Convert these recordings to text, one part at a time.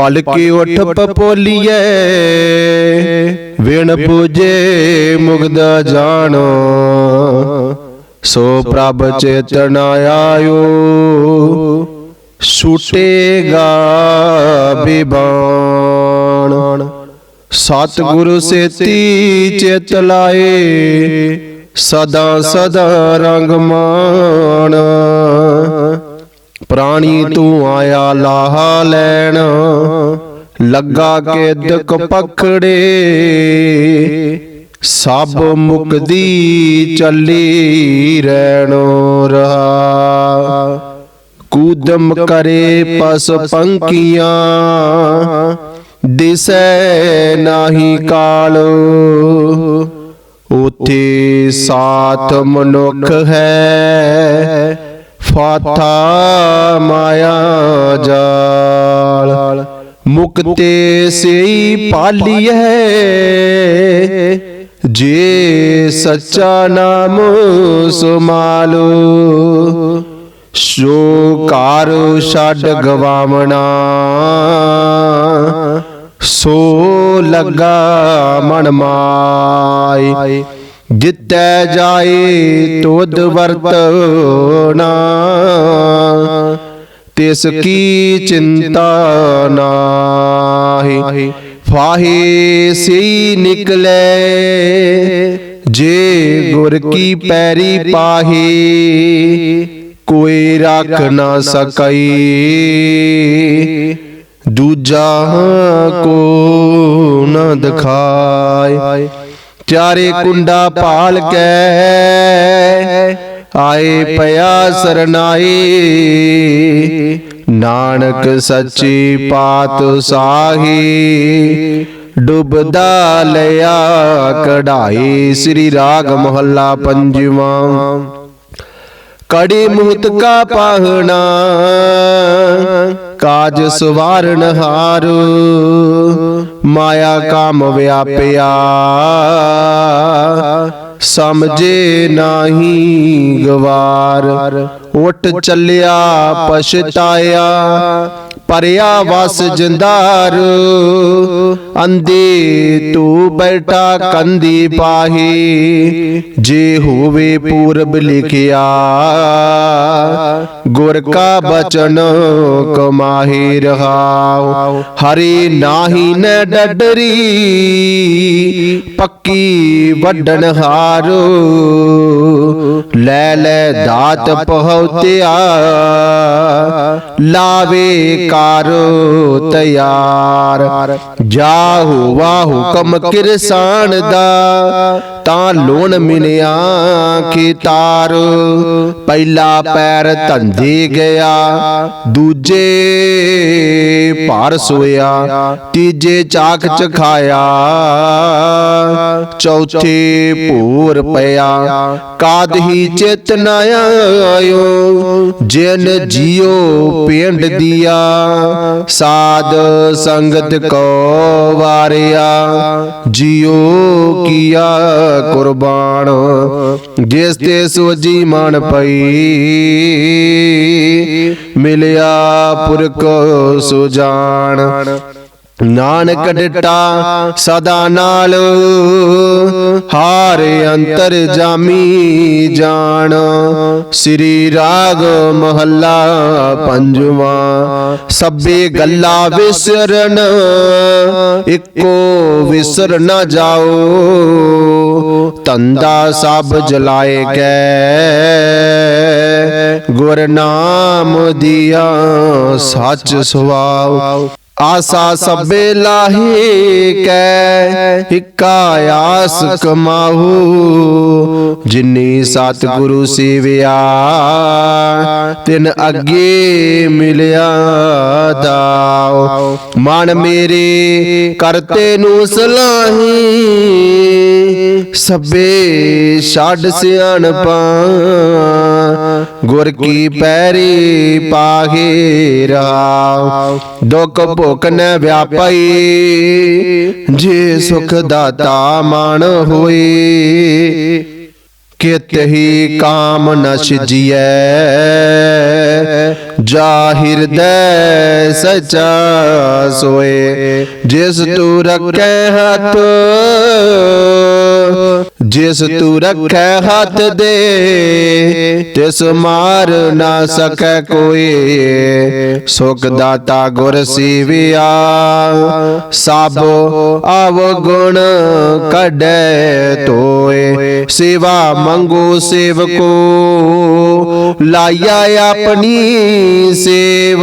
ਪਲਕੇ ਉਠ ਪਪੋਲੀਏ ਵਿਣ ਪੂਜੇ ਮੁਗਦਾ ਜਾਣੋ। ਸੋ ਪ੍ਰਭ ਚੇਤਨ ਆਇਓ। ਛੂਟੇਗਾ ਬਿਬਾਨ। ਸਤਿਗੁਰੂ ਸੇਤੀ ਚਿਤ ਲਾਏ। ਸਦਾ ਸਦਾ ਰੰਗ ਮਾਣ। ਪ੍ਰਾਣੀ ਤੂੰ ਆਇਆ ਲਾਹਾ ਲੈਣ। ਲੱਗਾ ਕੇ ਦੁਖ ਪਖੜੇ। ਸਭ ਮੁਕਦੀ ਚੱਲੀ ਰਹਿਣ ਰਹਾ। ਕੂਦਮ ਕਰੇ ਪਸ ਪੰਕੀਆਂ ਦਿਸੈ ਨਾਹੀ ਕਾਲ। ਉਥੇ ਸਾਥ ਮਨੁੱਖ ਹੈ। ਫਾਥਾ ਮਾਇਆ ਜਾਲ, ਮੁਕਤੇ ਸਈ ਪਾਲੀਐ। ਜੇ ਸੱਚਾ ਨਾਮ ਸੁਮਾਲੋ, ਸੋ ਕਾਰ ਛੱਡ ਗਵਾਵਣਾ। ਸੋ ਲੱਗਾ ਮਨ ਮਾਈ ਜਿੱਤੈ ਜਾਏ ਤੁਧ ਵਰਤਣਾ, ਤਿਸ ਕੀ ਚਿੰਤਾ ਨਾਹੀ? ਫਾਹੇ ਸਈ ਨਿਕਲੇ, ਜੇ ਗੁਰ ਕੀ ਪੈਰੀ ਪਾਹੀ, ਕੋਈ ਰੱਖ ਨਾ ਸਕਈ। ਦੂਜਾ ਕੋ ਨਾ ਦਿਖਾਏ। ਚਾਰੇ ਕੁੰਡਾ ਪਾਲ ਕੇ। ਆਏ ਪਿਆ ਸਰਨਾਈ। ਨਾਨਕ ਸੱਚੀ ਪਾਤ ਸਾਹੀ। ਡੁੱਬਦਾ ਲਿਆ ਕਢਾਈ ਸ੍ਰੀ ਰਾਗ ਮਹੱਲਾ ਪੰਜਵਾਂ। ਕੜੀ ਮੁਹਤ ਕਾ ਪਾਹਣਾ। ਕਾਜ ਸਵਾਰਨ ਹਾਰੂ ਮਾਇਆ ਕਾਮ ਵਿਆਪਿਆ। ਸਮਝੇ ਨਾਹੀ ਗਵਾਰ। ਉਠ ਚੱਲਿਆ ਪਛਤਾਇਆ। ਪਰਿਆ ਵਸ ਜਿੰਦਾਰ। ਅੰਦੇ ਤੂੰ ਬੈਠਾ ਕੰਦੀ ਪਾਹੀ ਜੇ ਹੋਵੇ ਪੂਰਬ ਲਿਖਿਆ, ਗੁਰ ਕਾ ਬਚਨ ਕਮਾਹੀ ਰਹਾਉ। ਹਰੀ ਨਾਹੀ ਨ ਡਡਰੀ, ਪੱਕੀ ਵੱਡਣ ਹਾਰੂ। ਲੈ ਲੈ ਦਾਤ ਪਹੁਤਿਆ ਲਾਵੇ ਕਾਰ ਤਿਆਰ। ਜਾ ਹੋਵਾ ਹੁਕਮ ਕਿਰਸਾਨ ਦਾ ਤਾਂ ਲੋਣ ਮਿਲਿਆ ਤਾਰ। ਪਹਿਲਾ ਪੈਰ ਧੰਦੇ ਗਿਆ, ਦੂਜੇ ਭਾਰ ਸੋਇਆ, ਤੀਜੇ ਚਾਕ ਚ ਖਾਇਆ, ਚੌਥੇ ਭੂਰ ਪਿਆ। ਕਾਦ ਹੀ ਚਿਤ ਨ ਆਇਓ, ਜਿਨ ਜਿਉ ਪਿੰਡ ਦੀਆ, ਸਾਧ ਸੰਗਤ ਕੋ ਵਾਰਿਆ। ਜਿਉ ਕੀਆ ਕੁਰਬਾਨ, ਜਿਸ ਤੇ ਸੋਜੀ ਮਨ ਪਈ। ਮਿਲਿਆ ਪੁਰਖ ਸੁਜਾਨ। ਨਾਨਕ ਡਟਾ ਸਦਾ ਨਾਲ, ਹਾਰ ਅੰਤਰ ਜਾਮੀ ਜਾਣ ਸ੍ਰੀ ਰਾਗ ਮਹੱਲਾ ਪੰਜਵਾਂ, ਸਭੇ ਗੱਲਾਂ ਵਿਸਰਨ, ਇੱਕੋ ਵਿਸਰ ਨਾ ਜਾਓ। ਧੰਦਾ ਸਭ ਜਲਾਏ ਗਏ ਗੁਰ ਨਾਮ ਦੀਆ ਸੱਚ ਸੁਆਉ ਆਸਾ ਸਭੇ ਲਾਹੀ ਕੈ, ਇਕਾ ਆਸ ਕਮਾਹੂ। ਜਿਨੀ ਸਤਿਗੁਰੂ ਸੇਵਿਆ, ਤਿਨ ਅੱਗੇ ਮਿਲਿਆ ਦਾਉ ਮਨ ਮੇਰੇ ਕਰਤੇ ਨੂੰ ਸਲਾਹੀ, ਸਭੇ ਛੱਡ ਸਿਆਣਪਾ ਗੁਰ ਕੀ ਪੈਰੀ ਪਾਹੇ ਰਾਵ ਦੁਖ ਭੁਖ ਨ ਵਿਆਪਈ। ਜੇ ਸੁਖ ਦਾਤਾ ਮਨ ਹੋਈ ਕਿਤ ਹੀ ਕਾਮ ਨਸ਼ ਜੀਐ ਜਾ ਹਿਰਦੈ ਸਚਾ ਸੋਏ, ਜਿਸ ਤੂੰ ਰੱਖੈ ਹੱਥ, ਜਿਸ ਤੂੰ ਰੱਖੈ ਹੱਥ ਦੇ, ਤਿਸ ਮਾਰ ਨਾ ਸਕੈ ਕੋਈ। ਸੁਖ ਦਾਤਾ ਗੁਰ ਸੀਵਿਆ, ਸਭ ਅਵਗੁਣ ਕੱਢੈ ਤੋਏ ਸੇਵਾ ਮੰਗੋ ਸੇਵਕੋ ਲਾਇਆ ਆਪਣੀ ਸੇਵ।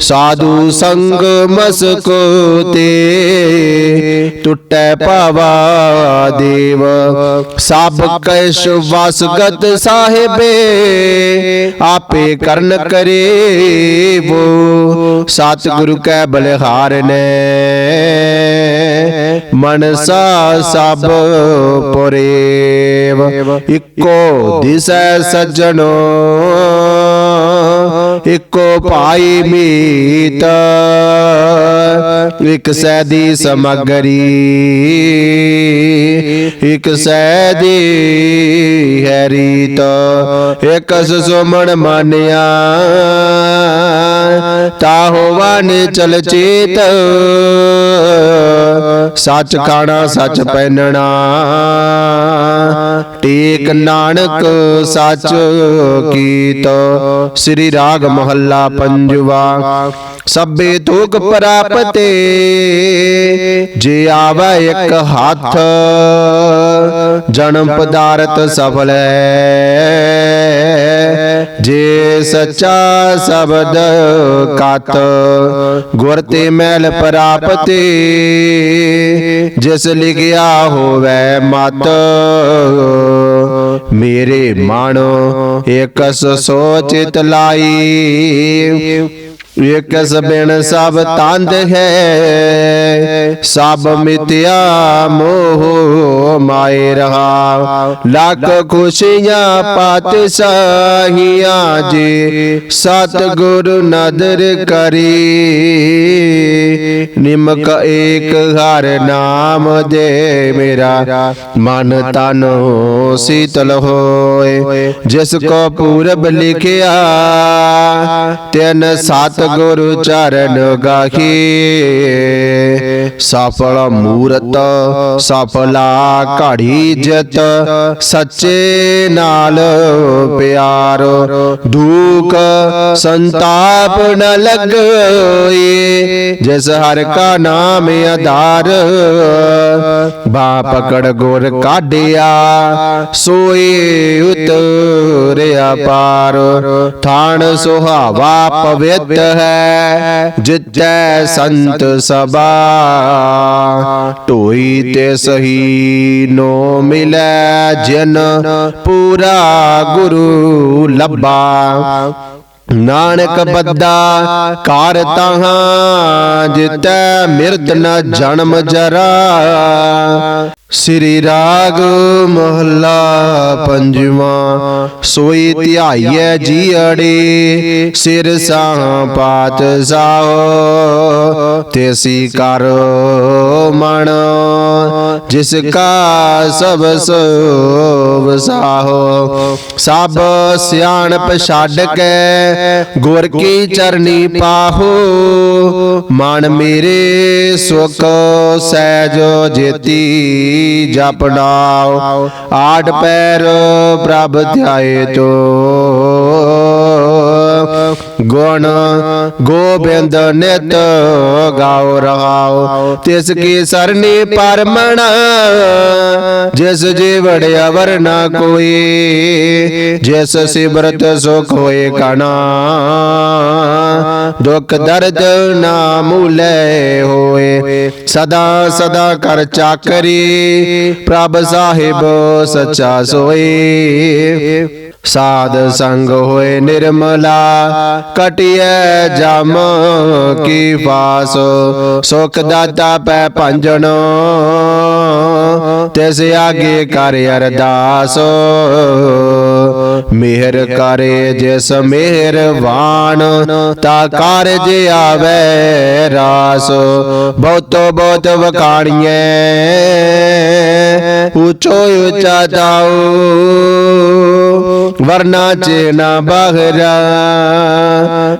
ਸਾਧੂ ਸੰਗ ਮਸਕ ਤੇ ਟੁੱਟੈ ਪਾਵਾ ਦੇਵ। ਸਭ ਕੈਸ਼ ਵਸਗਤ ਸਾਹਿਬੇ ਆਪੇ ਕਰਨ ਕਰੇ ਵੋ ਸਤਿਗੁਰੂ ਕੈ ਬਲਿਹਾਰ ਨੇ। ਮਨਸਾ ਸਭ ਪੁਰੇਵ ਇੱਕੋ ਦਿਸੈ ਸੱਜਣੋ। ਇੱਕੋ ਭਾਈ ਮੀਤ, ਇਕ ਸੈਦੀ ਸਮਗਰੀ, ਇਕ ਸੈਦੀ ਹੈ ਰੀਤ ਇਕ ਸੁਮਣ ਮਾਨਿਆ ਤਾਹੋ ਵਾਨੇ ਚਲ ਚੇਤ, ਸੱਚ ਖਾਣਾ ਸੱਚ ਪਹਿਨਣਾ ਟੇਕ ਨਾਨਕ ਸੱਚ ਕੀਤ, ਸ੍ਰੀ ਰਾਗ ਮਹੱਲਾ ਪੰਜਵਾ। ਸਭੇ ਤੁਕ ਪ੍ਰਾਪਤੇ, ਜੇ ਆਵੇ ਇੱਕ ਹੱਥ, ਜਨਮ ਪਦਾਰਥ ਸਫਲ ਜੇ ਸੱਚਾ ਸ਼ਬਦ ਕਤ, ਗੁਰ ਤੇ ਮੈਲ ਪ੍ਰਾਪਤੇ, ਜਿਸ ਲਿਖਿਆ ਹੋਵੇ ਮਤ ਮੇਰੇ ਮਨ ਇਕਸ ਸੋਚਿਤ ਲਾਈ। ਇਕਸ ਬਿਨ ਸਭ ਤੰਦ ਹੈ, ਸਭ ਮਿਤਿਆ ਮੋਹ ਮਾਇ ਰਹਾ। ਲੱਖ ਖੁਸ਼ੀਆਂ ਪਾਤ ਸਾਹੀਆਂ ਜੀ ਸਤ ਗੁਰ ਨਦਰ ਕਰੀ। ਨਿਮਕ ਏਕ ਹਰ ਨਾਮ ਦੇ ਮੇਰਾ, ਮਨ ਤਨ ਸੀਤਲ ਹੋਏ। ਜਿਸ ਕੋ ਪੂਰਬ ਲਿਖਿਆ, ਤਿਨ ਸਤ ਗੁਰੂ ਚਰਨ ਗਾਹੀ। ਸਫਲ ਮੂਰਤ, ਸਫਲਾ ਘੜੀ ਜਿਤ, ਸੱਚੇ ਨਾਲ ਪਿਆਰ। ਦੁਖ ਸੰਤਾਪ ਨ ਲੱਗੋਏ ਜਿਸ ਹਰ ਕਾ ਨਾਮ ਆਧਾਰ। ਬਾ ਪਕੜ ਗੁਰ ਕਾਢਿਆ ਸੋਏ ਉਤਰਿਆ ਪਾਰ, ਥਾਣ ਸੁਹਾਵਾ ਪਵਿੱਤ ਹੈ, ਜਿਤੈ ਸੰਤ ਸਭਾ। ਢੋਈ ਤੇ ਸਹੀ ਨੋ ਮਿਲੈ ਜਿਨ, ਪੂਰਾ ਗੁਰੂ ਲੱਭਾ। ਨਾਨਕ ਬੱਦਾ ਕਾਰ ਤਹਾਂ ਜਿਤੈ ਮਿਰਤ ਨ ਜਨਮ ਜਰਾ। ਸ੍ਰੀ ਰਾਗ ਮਹੱਲਾ ਪੰਜਵਾਂ ਸੋਈ ਧਿਆਈਐ ਜੀਅੜੇ ਸਿਰ ਸਾਹ ਪਾਤ ਸਾਹ ਤੇਸੀ ਕਰ ਮਣ ਜਿਸ ਕਾ ਸਭ ਸੋਭ ਸਾਹੋ, ਸਭ ਸਿਆਣਪ ਛੱਡ ਕੇ ਗੁਰ ਕੀ ਚਰਨੀ ਪਾਹੋ, ਮਨ ਮੇਰੇ ਸੁਖ ਸਹਿਜ ਜੇਤੀ ਜਪਨਾਓ ਆਠ ਪੈਰ ਪ੍ਰਭ ਧਿਆਏ ਤੋ। ਗੁਣ ਗੋਬਿੰਦ ਨਿਤ ਗਾਉ ਰਹਾਉ ਤਿਸ ਕੀ ਸਰਨੀ ਪਰਮਣ, ਜਿਸ ਜੀਵੜ ਅਵਰ ਨਾ ਕੋਈ, ਜਿਸ ਸਿਮਰਤ ਸੁਖ ਹੋਏ ਕਣਾ। ਦੁਖ ਦਰਦ ਨਾ ਮੂਲੇ ਹੋਏ, ਸਦਾ ਸਦਾ ਕਰ ਚਾਕਰੀ, ਪ੍ਰਭ ਸਾਹਿਬ ਸੱਚਾ ਸੋਈ ਸਾਧ ਸੰਗ ਹੋਏ ਨਿਰਮਲਾ ਕਟਿਐ ਜਮ ਕੀ ਫਾਸ, ਸੁਖ ਦਾਤਾ ਪੈ ਭੰਜਨ ਤਿਸ ਆਗੇ ਕਰ ਅਰਦਾਸ। ਮਿਹਰ ਕਰੇ ਜਿਸ ਮਿਹਰਵਾਨ ਤਾ ਕਾਰਜ ਆਵੇ ਰਾਸ। ਬਹੁਤ ਬਹੁਤ ਵਕਾਣੀਏ ਉਚੋ ਉਚਾ ਜਾਓ ਵਰਨਾ ਚ ਨਾ ਬਹਰਾ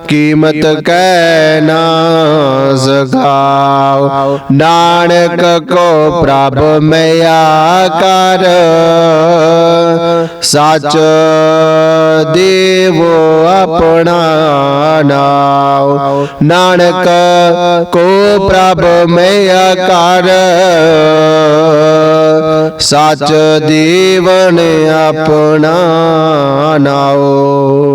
ਕੀਮਤ ਕੈ ਨਾ ਸਗਾਓ ਨਾਨਕ ਕੋ ਪ੍ਰਭ ਮਿਆ ਕਰ ਸੱਚ ਦੇਵੋ ਆਪਣਾ ਨਾਉ। ਨਾਨਕ ਕੋ ਪ੍ਰਭ ਮਿਆ ਕਰ। ਸੱਚ ਦੇਵਨ ਆਪਣਾ ਨਾਉ।